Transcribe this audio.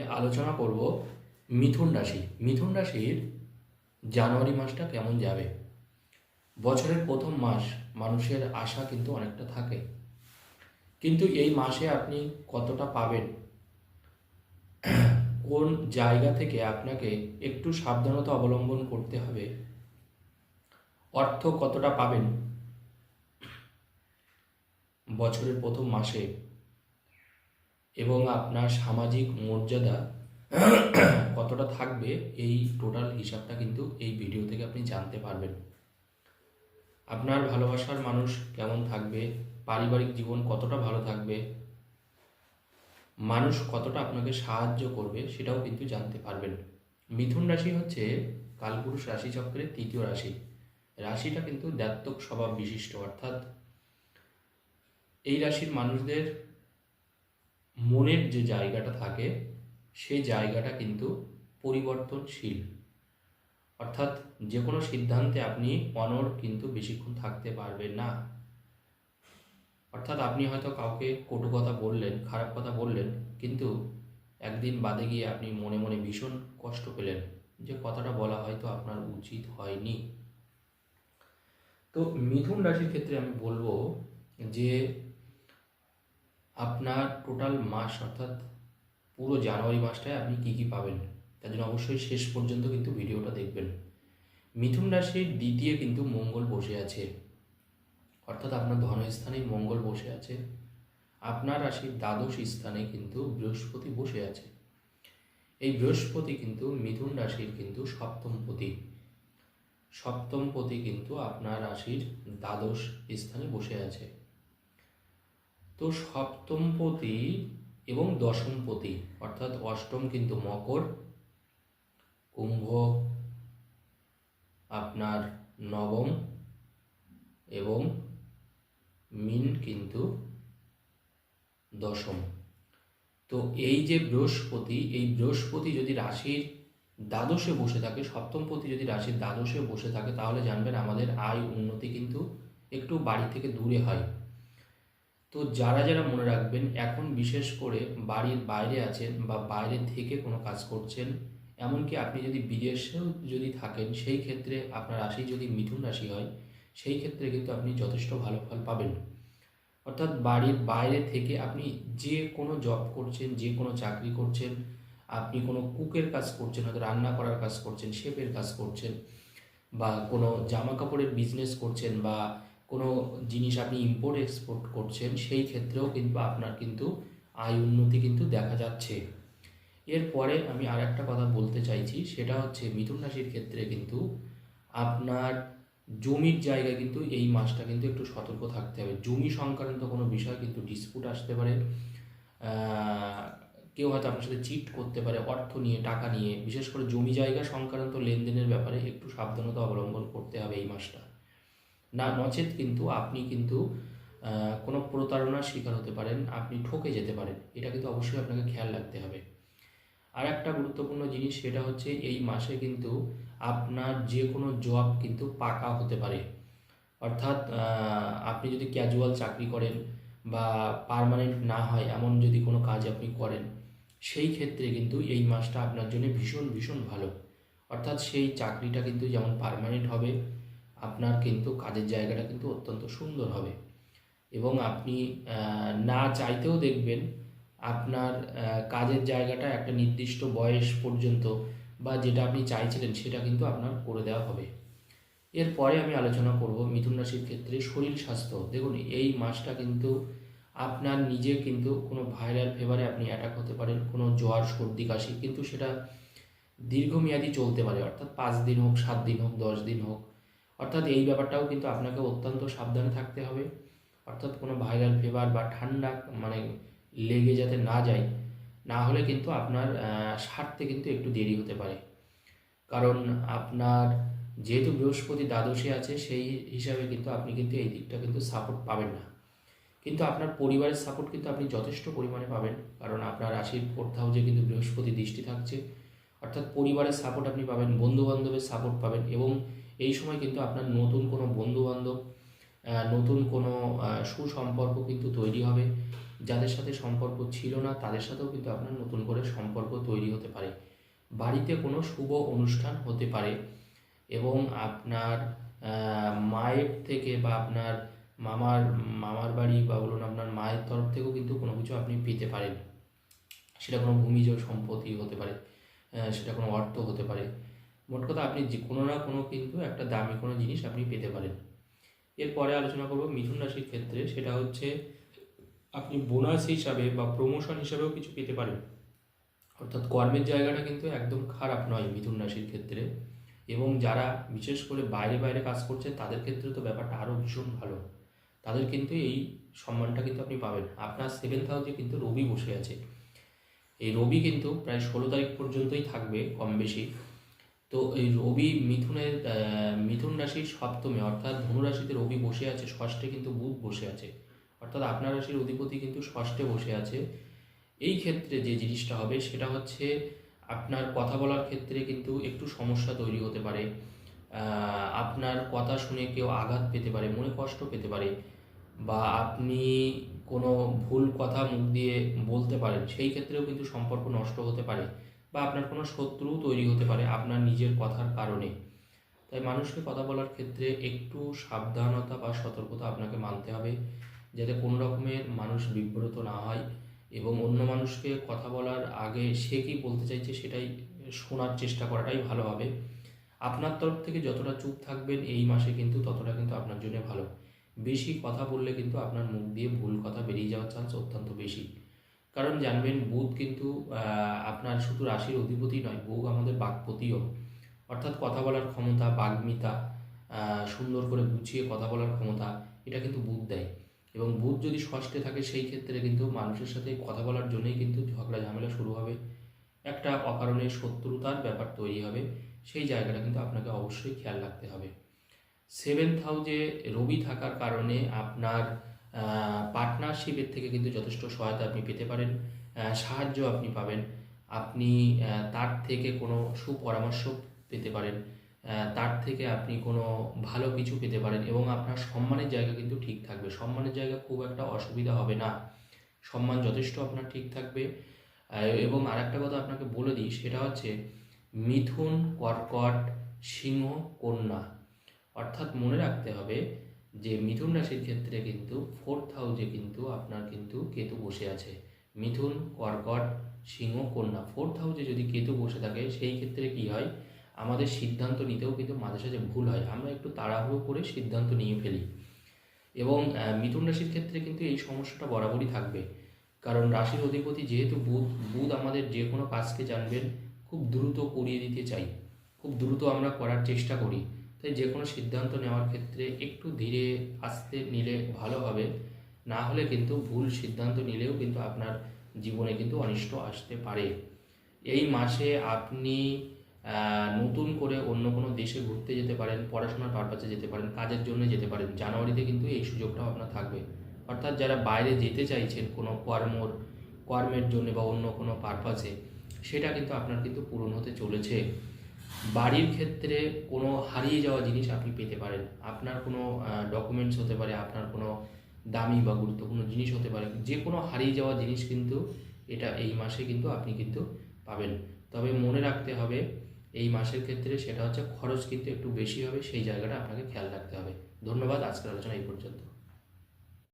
আলোচনা করব মিথুন রাশি। মিথুন রাশির জানুয়ারি মাসটা কেমন যাবে? বছরের প্রথম মাস মানুষের আশা কিন্তু অনেকটা থাকে। কিন্তু এই মাসে আপনি কতটা পাবেন? কোন জায়গা থেকে আপনাকে একটু সাবধানতা অবলম্বন করতে হবে? অর্থ কতটা পাবেন? বছরের প্রথম মাসে এবং আপনার সামাজিক মর্যাদা কতটা থাকবে এই টোটাল হিসাবটা কিন্তু এই ভিডিও থেকে আপনি জানতে পারবেন। আপনার ভালোবাসার মানুষ কেমন থাকবে? পারিবারিক জীবন কতটা ভালো থাকবে? মানুষ কতটা আপনাকে সাহায্য করবে সেটাও কিন্তু জানতে পারবেন। মিথুন রাশি হচ্ছে কালপুরুষ রাশি চক্রের তৃতীয় রাশি। রাশিটা কিন্তু দ্বাত্তক স্বভাব বিশিষ্ট, অর্থাৎ এই রাশির মানুষদের মনের যে জায়গাটা থাকে, সেই জায়গাটা কিন্তু পরিবর্তনশীল। অর্থাৎ যে কোনো সিদ্ধান্তে আপনি অনর কিন্তু বেশিক্ষণ থাকতে পারবেন না। অর্থাৎ আপনি হয়তো কাউকে কটু কথা বললেন, খারাপ কথা বললেন, কিন্তু একদিন বাদে গিয়ে আপনি মনে মনে ভীষণ কষ্ট পেলেন যে কথাটা বলা হয়তো আপনার উচিত হয়নি। তো মিথুন রাশির ক্ষেত্রে আমি বলব যে আপনার টোটাল মাস অর্থাৎ পুরো জানুয়ারি মাসটায় আপনি কি কি পাবেন? তার জন্য অবশ্যই শেষ পর্যন্ত কিন্তু ভিডিওটা দেখবেন। মিথুন রাশির দ্বিতীয় কিন্তু মঙ্গল বসে আছে। অর্থাৎ আপনার ধনস্থানে মঙ্গল বসে আছে। আপনার রাশির দ্বাদশ স্থানে কিন্তু বৃহস্পতি বসে আছে। এই বৃহস্পতি কিন্তু মিথুন রাশির কিন্তু সপ্তমপতি সপ্তমপতি কিন্তু আপনার রাশির দ্বাদশ স্থানে বসে আছে। তো সপ্তমপতি এবং দশমপতি অর্থাৎ অষ্টম কিন্তু মকর, কুম্ভ, আপনার নবম এবং মিন কিন্তু দশম। তো এই যে বৃহস্পতি, এই বৃহস্পতি যদি রাশির দ্বাদশে বসে থাকে সপ্তমপতি যদি রাশির দ্বাদশে বসে থাকে, তাহলে জানবেন আমাদের আয় উন্নতি কিন্তু একটু বাড়ি থেকে দূরে হয়। তো যারা যারা মনে রাখবেন এখন বিশেষ করে বাড়ির বাইরে আছেন বা বাইরে থেকে কোনো কাজ করছেন, এমনকি আপনি যদি বিদেশেও যদি থাকেন, সেই ক্ষেত্রে আপনার রাশি যদি মিথুন রাশি হয়, সেই ক্ষেত্রে কিন্তু আপনি যথেষ্ট ভালো ফল পাবেন। অর্থাৎ বাড়ির বাইরে থেকে আপনি যে কোনো জব করছেন, যে কোনো চাকরি করছেন, আপনি কোনো কুকের কাজ করছেন, হয়তো রান্না করার কাজ করছেন শেপের কাজ করছেন, বা কোনো জামা কাপড়ের বিজনেস করছেন, বা কোনো জিনিস আপনি ইম্পোর্ট এক্সপোর্ট করছেন, সেই ক্ষেত্রেও কিন্তু আপনার কিন্তু আয় উন্নতি কিন্তু দেখা যাচ্ছে। এরপরে আমি আর একটা কথা বলতে চাইছি, সেটা হচ্ছে মিথুন রাশির ক্ষেত্রে কিন্তু আপনার জমির জায়গায় কিন্তু এই মাসটা কিন্তু একটু সতর্ক থাকতে হবে। জমি সংক্রান্ত কোনো বিষয় কিন্তু ডিসপুট আসতে পারে। কেউ হয়তো আপনার সাথে চিট করতে পারে, অর্থ নিয়ে, টাকা নিয়ে। বিশেষ করে জমি জায়গা সংক্রান্ত লেনদেনের ব্যাপারে একটু সাবধানতা অবলম্বন করতে হবে এই মাসটা। না নচেত কিন্তু আপনি কিন্তু কোনো প্রতারণার শিকার হতে পারেন, আপনি ঠকে যেতে পারেন। এটা কিন্তু অবশ্যই আপনাকে খেয়াল রাখতে হবে। আর একটা গুরুত্বপূর্ণ জিনিস সেটা হচ্ছে এই মাসে কিন্তু আপনার যে কোনো জব কিন্তু পাকা হতে পারে। অর্থাৎ আপনি যদি ক্যাজুয়াল চাকরি করেন বা পারমানেন্ট না হয়, এমন যদি কোনো কাজ আপনি করেন, সেই ক্ষেত্রে কিন্তু এই মাসটা আপনার জন্য ভীষণ ভীষণ ভালো। অর্থাৎ সেই চাকরিটা কিন্তু যেমন পারমানেন্ট হবে আপনার কিন্তু কাজের জায়গাটা কিন্তু অত্যন্ত সুন্দর হবে। এবং আপনি না চাইতেও দেখবেন আপনার কাজের জায়গাটা একটা নির্দিষ্ট বয়স পর্যন্ত বা যেটা আপনি চাইছিলেন সেটা কিন্তু আপনার করে দেওয়া হবে। এরপরে আমি আলোচনা করব মিথুন রাশির ক্ষেত্রে শরীর স্বাস্থ্য। দেখুন, এই মাসটা কিন্তু আপনার নিজে কিন্তু কোনো ভাইরাল ফেভারে আপনি অ্যাটাক হতে পারেন, কোনো জ্বর, সর্দি, কাশি, কিন্তু সেটা দীর্ঘমেয়াদী চলতে পারে। অর্থাৎ পাঁচ দিন হোক, সাত দিন হোক, দশ দিন হোক অর্থাৎ এই ব্যাপারটাও কিন্তু আপনাকে অত্যন্ত সাবধানে থাকতে হবে। অর্থাৎ কোনো ভাইরাল ফিভার বা ঠান্ডা মানে লেগে যাতে না যায়, না হলে কিন্তু আপনার সারতে কিন্তু একটু দেরি হতে পারে। কারণ আপনার যেহেতু বৃহস্পতি দ্বাদশে আছে, সেই হিসাবে কিন্তু আপনি কিন্তু এই দিকটা কিন্তু সাপোর্ট পাবেন না। কিন্তু আপনার পরিবারের সাপোর্ট কিন্তু আপনি যথেষ্ট পরিমাণে পাবেন। কারণ আপনার রাশির ফোর্থ হাউসে কিন্তু বৃহস্পতি দৃষ্টি থাকছে, অর্থাৎ পরিবারের সাপোর্ট আপনি পাবেন বন্ধু বান্ধবের সাপোর্ট পাবেন এবং এই সময় কিন্তু আপনার নতুন কোনো বন্ধু বান্ধব নতুন কোনো সুসম্পর্ক কিন্তু তৈরি হবে। যাদের সাথে সম্পর্ক ছিল না, তাদের সাথেও কিন্তু আপনার নতুন করে সম্পর্ক তৈরি হতে পারে। বাড়িতে কোনো শুভ অনুষ্ঠান হতে পারে এবং আপনার মায়ের থেকে বা আপনার মামার মামার বাড়ি বা বলুন আপনার মায়ের তরফ থেকেও কিন্তু কোনো কিছু আপনি পেতে পারেন। সেটা কোনো ভূমিজ সম্পত্তি হতে পারে সেটা কোনো অর্থ হতে পারে। মোট কথা আপনি যে কোনো না কোনো কিন্তু একটা দামি কোনো জিনিস আপনি পেতে পারেন। এরপরে আলোচনা করব মিথুন রাশির ক্ষেত্রে, সেটা হচ্ছে আপনি বোনাস হিসাবে বা প্রমোশন হিসাবেও কিছু পেতে পারেন। অর্থাৎ কর্মের জায়গাটা কিন্তু একদম খারাপ নয় মিথুন রাশির ক্ষেত্রে। এবং যারা বিশেষ করে বাইরে বাইরে কাজ করছে, তাদের ক্ষেত্রে তো ব্যাপারটা আরও ভীষণ ভালো। তাদের কিন্তু এই সম্মানটা কিন্তু আপনি পাবেন। আপনার সেভেন্থ হাউসে কিন্তু রবি বসে আছে। এই রবি কিন্তু প্রায় ষোলো তারিখ পর্যন্তই থাকবে কম বেশি তো এই রবি মিথুনের মিথুন রাশির সপ্তমে, অর্থাৎ ধনু রাশিতে রবি বসে আছে, ষষ্ঠে কিন্তু বুধ বসে আছে। অর্থাৎ আপনার রাশির অধিপতি কিন্তু ষষ্ঠে বসে আছে। এই ক্ষেত্রে যে জিনিসটা হবে, সেটা হচ্ছে আপনার কথা বলার ক্ষেত্রে কিন্তু একটু সমস্যা তৈরি হতে পারে। আপনার কথা শুনে কেউ আঘাত পেতে পারে, মনে কষ্ট পেতে পারে, বা আপনি কোনো ভুল কথা মুখ দিয়ে বলতে পারেন, সেই ক্ষেত্রেও কিন্তু সম্পর্ক নষ্ট হতে পারে। বা আপনার কোনো শত্রু তৈরি হতে পারে আপনার নিজের কথার কারণে। তাই মানুষকে কথা বলার ক্ষেত্রে একটু সাবধানতা বা সতর্কতা আপনাকে মানতে হবে, যাতে কোনো রকমের মানুষ বিব্রত না হয় এবং অন্য মানুষকে কথা বলার আগে সে কী বলতে চাইছে সেটাই শোনার চেষ্টা করাটাই ভালো হবে। আপনার তরফ থেকে যতটা চুপ থাকবেন এই মাসে কিন্তু ততটা কিন্তু আপনার জন্য ভালো। বেশি কথা বললে কিন্তু আপনার মুখ দিয়ে ভুল কথা বেরিয়ে যাওয়ার চান্স অত্যন্ত বেশি। কারণ জানবেন, বুধ কিন্তু আপনার শুধু রাশির অধিপতি নয়, বুধ আমাদের বাকপতিও। অর্থাৎ কথা বলার ক্ষমতা, বাগ্মিতা সুন্দর করে গুছিয়ে কথা বলার ক্ষমতা, এটা কিন্তু বুধ দেয়। এবং বুধ যদি ষষ্ঠে থাকে, সেই ক্ষেত্রে কিন্তু মানুষের সাথে কথা বলার জন্যই কিন্তু ঝগড়া ঝামেলা শুরু হবে। একটা অকারণে শত্রুতার ব্যাপার তৈরি হবে। সেই জায়গাটা কিন্তু আপনাকে অবশ্যই খেয়াল রাখতে হবে। সেভেন্থ হাউসে রবি থাকার কারণে আপনার পার্টনারশিপের থেকে কিন্তু যথেষ্ট সহায়তা আপনি পেতে পারেন সাহায্য আপনি পাবেন। আপনি তার থেকে কোনো সুপরামর্শ পেতে পারেন তার থেকে আপনি কোনো ভালো কিছু পেতে পারেন এবং আপনার সম্মানের জায়গা কিন্তু ঠিক থাকবে। সম্মানের জায়গা খুব একটা অসুবিধা হবে না। সম্মান যথেষ্ট আপনার ঠিক থাকবে। এবং আরেকটা কথা আপনাকে বলে দিই, সেটা হচ্ছে মিথুন কর্কট সিংহ কন্যা। অর্থাৎ মনে রাখতে হবে যে মিথুন রাশির ক্ষেত্রে কিন্তু ফোর্থ হাউসে কিন্তু আপনার কিন্তু কেতু বসে আছে। মিথুন, কর্কট, সিংহ, কন্যা ফোর্থ হাউসে যদি কেতু বসে থাকে, সেই ক্ষেত্রে কি হয়? আমাদের সিদ্ধান্ত নিতেও কিন্তু মাঝে সাঝে ভুল হয়। আমরা একটু তাড়াহুড়ো করে সিদ্ধান্ত নিয়ে ফেলি। এবং মিথুন রাশির ক্ষেত্রে কিন্তু এই সমস্যাটা বরাবরই থাকবে। কারণ রাশির অধিপতি যেহেতু বুধ বুধ আমাদের যে কোনো কাজকে জানবেন, খুব দ্রুত করিয়ে দিতে চাই। খুব দ্রুত আমরা করার চেষ্টা করি। তাই যে কোনো সিদ্ধান্ত নেওয়ার ক্ষেত্রে একটু ধীরে আস্তে নিলে ভালো হবে। না হলে কিন্তু ভুল সিদ্ধান্ত নিলেও কিন্তু আপনার জীবনে কিন্তু অনিষ্ট আসতে পারে। এই মাসে আপনি নতুন করে অন্য কোনো দেশে ঘুরতে যেতে পারেন, পড়াশোনার পারপাসে যেতে পারেন, কাজের জন্য যেতে পারেন, জানুয়ারিতে কিন্তু এই সুযোগটাও আপনার থাকবে। অর্থাৎ যারা বাইরে যেতে চাইছেন কোনো কর্মর, কর্মের জন্য বা অন্য কোনো পারপাসে, সেটা কিন্তু আপনার কিন্তু পূরণ হতে চলেছে। বাড়ির ক্ষেত্রে কোনো হারিয়ে যাওয়া জিনিস আপনি পেতে পারেন। আপনার কোনো ডকুমেন্টস হতে পারে, আপনার কোনো দামি বা গুরুত্বপূর্ণ জিনিস হতে পারে। যে কোনো হারিয়ে যাওয়া জিনিস কিন্তু এটা এই মাসে কিন্তু আপনি কিন্তু পাবেন। তবে মনে রাখতে হবে, এই মাসের ক্ষেত্রে সেটা হচ্ছে খরচ কিন্তু একটু বেশি হবে, সেই জায়গাটা আপনাকে খেয়াল রাখতে হবে। ধন্যবাদ, আজকের আলোচনা এই পর্যন্ত।